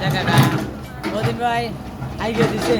জায়গাটা। ওদিন ভাই আইগে দিছে